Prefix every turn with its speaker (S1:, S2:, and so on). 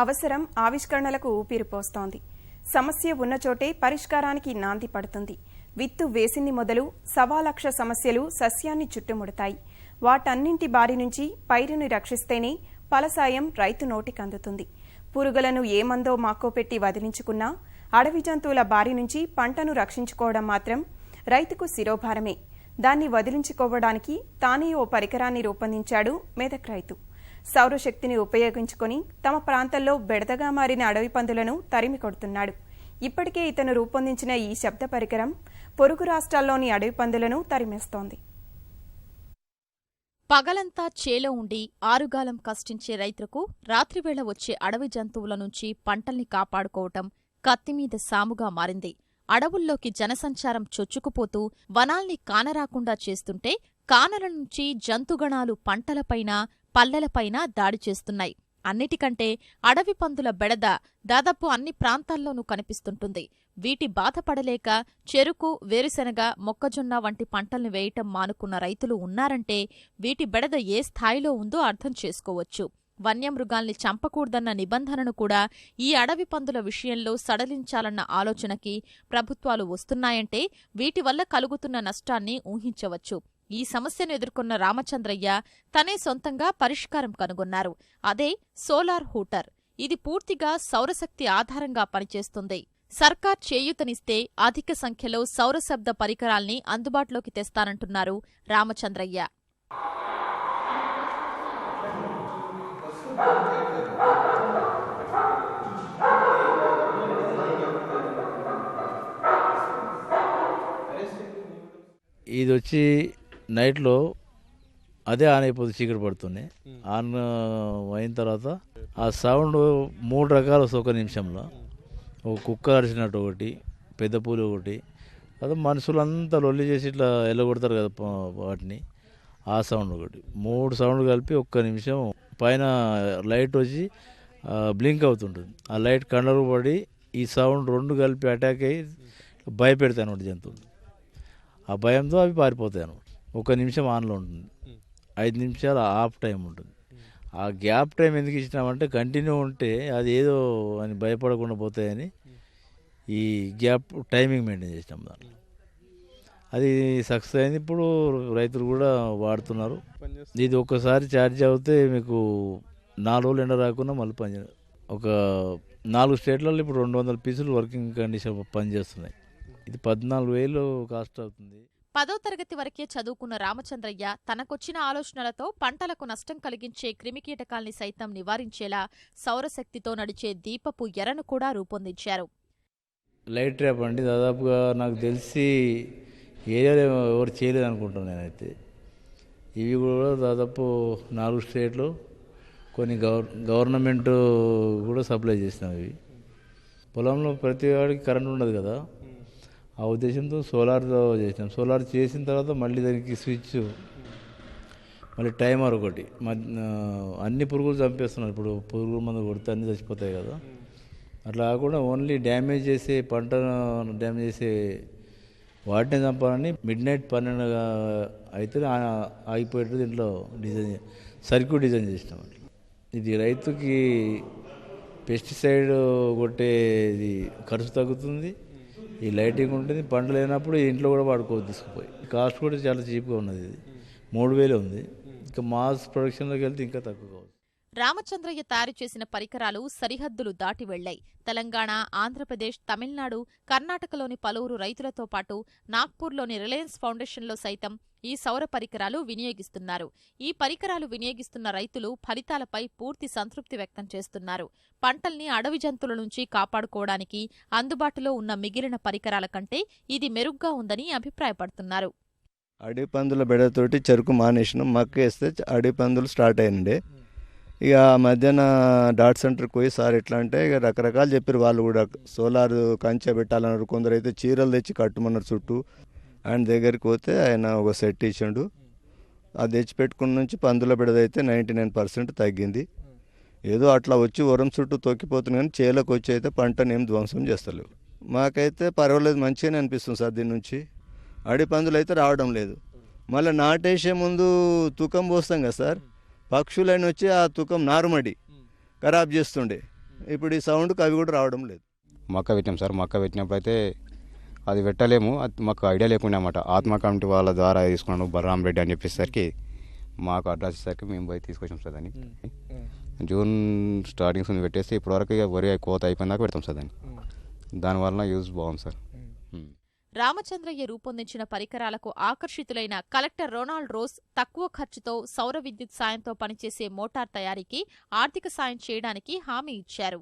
S1: అవసరం ఆవిష్కరణలకు ఊపిరిపోస్తోంది. సమస్య ఉన్న చోటే పరిష్కారానికి నాంది పడుతుంది. విత్తు వేసింది మొదలు సవాలక్ష సమస్యలు సస్యాన్ని చుట్టుముడతాయి. వాటన్నింటి బారి నుంచి పైరుని రక్షిస్తేనే ఫలసాయం రైతు నోటికందుతుంది పురుగులను ఏమందో మాకోపెట్టి వదిలించుకున్నా అడవి జంతువుల బారి నుంచి పంటను రక్షించుకోవడం మాత్రం రైతుకు శిరోభారమే. దాన్ని వదిలించుకోవడానికి తానే ఓ పరికరాన్ని రూపొందించాడు మెదక్ రైతు. సౌరశక్తిని ఉపయోగించుకొని తమ ప్రాంతంలో బెడదగా మారిన అడవి పందులను తరిమి కొడుతున్నాడు. ఇప్పటికే ఇతను రూపొందించిన ఈ శబ్ద పరికరం పొరుగు రాష్ట్రాల్లోని అడవి పందులను తరిమేస్తోంది.
S2: పగలంతా చేలో ఉండి ఆరుగాలం కష్టించే రైతులకు రాత్రివేళ వచ్చే అడవి జంతువుల నుంచి పంటల్ని కాపాడుకోవటం కత్తిమీద సాముగా మారింది. అడవుల్లోకి జనసంచారం చొచ్చుకుపోతూ వనాల్ని కానరాకుండా చేస్తుంటే కానల నుంచి జంతుగణాలు పంటలపైన పల్లెలపైన దాడి చేస్తున్నాయి. అన్నిటికంటే అడవి పందుల బెడద దాదాపు అన్ని ప్రాంతాల్లోనూ కనిపిస్తుంటుంది. వీటి బాధపడలేక చెరుకు వేరుశెనగ మొక్కజొన్న వంటి పంటల్ని వేయటం మానుకున్న రైతులు ఉన్నారంటే వీటి బెడద ఏ స్థాయిలో ఉందో అర్థం చేసుకోవచ్చు. వన్యమృగాల్ని చంపకూడదన్న నిబంధనను కూడా ఈ అడవి పందుల విషయంలో సడలించాలన్న ఆలోచనకి ప్రభుత్వాలు వస్తున్నాయంటే వీటి వల్ల కలుగుతున్న నష్టాన్ని ఊహించవచ్చు. ఈ సమస్యను ఎదుర్కొన్న రామచంద్రయ్య తనే సొంతంగా పరిష్కారం కనుగొన్నారు. అదే సోలార్ హూటర్. ఇది పూర్తిగా సౌరశక్తి ఆధారంగా పనిచేస్తుంది. సర్కార్ చేయూతనిస్తే అధిక సంఖ్యలో సౌరశబ్ద పరికరాల్ని అందుబాటులోకి తెస్తానంటున్నారు రామచంద్రయ్య.
S3: ఇది వచ్చి నైట్లో అదే ఆన్ అయిపోతుంది చీకటి పడుతుంది ఆన్ అయిన తర్వాత ఆ సౌండ్ మూడు రకాలు ఒక నిమిషంలో. ఒక కుక్క అరిచినట్టు ఒకటి పెద్ద పూలు ఒకటి. అదే మనుషులంతా లొల్లి చేసి ఇట్లా ఎల్లగొడతారు కదా వాటిని. ఆ సౌండ్ ఒకటి. మూడు సౌండ్ కలిపి ఒక్క నిమిషం పైన లైట్ వచ్చి బ్లింక్ అవుతుంటుంది. ఆ లైట్ కండలు పడి ఈ సౌండ్ రెండు కలిపి అటాక్ అయ్యి భయపెడతాయి జంతువులు. ఆ భయంతో అవి పారిపోతాయి అనమాట ఒక నిమిషం ఆన్లో ఉంటుంది. ఐదు నిమిషాలు ఆఫ్ టైం ఉంటుంది. ఆ గ్యాప్ టైం ఎందుకు ఇచ్చినామంటే కంటిన్యూ ఉంటే అది ఏదో అని భయపడకుండా పోతాయని ఈ గ్యాప్ టైమింగ్ మెయింటైన్ చేసినాం దాంట్లో. అది సక్సెస్ అయింది. ఇప్పుడు రైతులు కూడా వాడుతున్నారు. ఇది ఒక్కసారి ఛార్జ్ అవుతే మీకు నాలుగు రోజులు ఎండ రాకుండా మళ్ళీ పని ఒక నాలుగు స్టేట్లలో ఇప్పుడు రెండు వందల పీసులు వర్కింగ్ కండిషన్ పనిచేస్తున్నాయి ఇది పద్నాలుగు వేలు కాస్ట్ అవుతుంది.
S2: పదో తరగతి వరకే చదువుకున్న రామచంద్రయ్య తనకొచ్చిన ఆలోచనలతో పంటలకు నష్టం కలిగించే క్రిమికీటకాల్ని సైతం నివారించేలా సౌరశక్తితో నడిచే దీపపు ఎరను కూడా రూపొందించారు.
S3: లైట్ ట్రాప్ అండి. దాదాపుగా నాకు తెలిసి ఏరియాలో ఎవరు చేయలేదు అనుకుంటాను నేనైతే. ఇవి కూడా దాదాపు నాలుగు స్టేట్లు కొన్ని గవర్ గవర్నమెంట్ కూడా సప్లై చేసినవి. ఇవి పొలంలో ప్రతి వాడికి కరెంట్ ఉండదు కదా. ఆ ఉద్దేశంతో సోలార్తో చేసినాం సోలార్ చేసిన తర్వాత మళ్ళీ దానికి స్విచ్ మళ్ళీ టైమర్ ఒకటి. మధ్య అన్ని పురుగులు చంపేస్తున్నారు. ఇప్పుడు పురుగుల మందు కొడితే అన్నీ చచ్చిపోతాయి కదా. అట్లా కాకుండా ఓన్లీ డ్యామేజ్ చేసే పంటను డ్యామేజ్ చేసే వాటిని చంపాలని మిడ్ నైట్ పన్నెండు అయితే ఆ- ఆగిపోయేట్టు దీంట్లో డిజైన్ సర్క్యూట్ డిజైన్ చేసినాం అట్లా. ఇది రైతుకి పెస్టిసైడ్ కొట్టేది ఖర్చు తగ్గుతుంది. ఈ లైటింగ్ ఉంటుంది పంట లేనప్పుడు ఇంట్లో కూడా వాడుకోవచ్చు తీసుకుపోయి. కాస్ట్ కూడా చాలా చీప్గా ఉన్నది ఇది. మూడు వేలు ఉంది. ఇంకా మాస్ ప్రొడక్షన్లోకి వెళ్తే ఇంకా తక్కువ
S2: రామచంద్రయ్య తయారు చేసిన పరికరాలు సరిహద్దులు దాటి వెళ్ళాయి తెలంగాణ ఆంధ్రప్రదేశ్ తమిళనాడు కర్ణాటకలోని పలువురు రైతులతో పాటు నాగ్పూర్లోని రిలయన్స్ ఫౌండేషన్లో సైతం ఈ సౌర పరికరాలు వినియోగిస్తున్నారు. ఈ పరికరాలు వినియోగిస్తున్న రైతులు ఫలితాలపై పూర్తి సంతృప్తి వ్యక్తం చేస్తున్నారు. పంటల్ని అడవి జంతువుల నుంచి కాపాడుకోవడానికి అందుబాటులో ఉన్న మిగిలిన పరికరాల కంటే ఇది మెరుగ్గా ఉందని అభిప్రాయపడుతున్నారు.
S4: అడవి పందుల బెడతోటి చెరుకు మానేసినాం. మక్క వేస్తే అడవి పందులు స్టార్ట్ అయినండి ఇక ఆ మధ్యాహ్న డాట్ సెంటర్కి పోయి సార్ ఎట్లా అంటే ఇక రకరకాలు చెప్పారు వాళ్ళు కూడా. సోలార్ కంచె పెట్టాలన్నారు. కొందరు అయితే చీరలు తెచ్చి కట్టుమన్నారు చుట్టూ. ఆయన దగ్గరికి పోతే ఆయన ఒక సెట్ ఇచ్చిండు. అది తెచ్చి పెట్టుకున్న నుంచి పందుల బిడదైతే నైంటీ నైన్ పర్సెంట్ తగ్గింది. ఏదో అట్లా వచ్చి వరం చుట్టూ తొక్కిపోతుంది కానీ చేలకు వచ్చి అయితే పంటను ఏం ధ్వంసం చేస్తలేవు. మాకైతే పర్వాలేదు మంచిగానే అనిపిస్తుంది సార్ దీని నుంచి. అడి పందులు అయితే రావడం లేదు. మళ్ళీ నాటేసే ముందు తూకం పోస్తాం కదా సార్. పక్షులైన వచ్చి ఆ తుకం నారుమడి ఖరాబ్ చేస్తుండే. ఇప్పుడు ఈ సౌండ్కి అవి కూడా రావడం లేదు.
S5: మక్క పెట్టినాం సార్ మక్క పెట్టినప్పుడు అయితే అది పెట్టలేము అది మాకు ఐడియా లేకుండా అనమాట ఆత్మ కమిటీ వాళ్ళ ద్వారా తీసుకున్నాను బలరాం రెడ్డి అని చెప్పేసరికి మాకు అడ్రస్ ఇచ్చేసరికి మేము పోయి తీసుకొచ్చాం సార్ దాన్ని. జూన్ స్టార్టింగ్స్ నుంచి పెట్టేసి ఇప్పటివరకు ఇక వరి కోత అయిపోయినాక పెడతాం సార్ దాన్ని. దానివల్ల యూజ్ బాగుంది సార్.
S2: రామచంద్రయ్య రూపొందించిన పరికరాలకు ఆకర్షితులైన కలెక్టర్ రొనాల్డ్ రోస్ తక్కువ ఖర్చుతో సౌర విద్యుత్ సాయంతో పనిచేసే మోటార్ తయారీకి ఆర్థిక సాయం చేయడానికి హామీ ఇచ్చారు.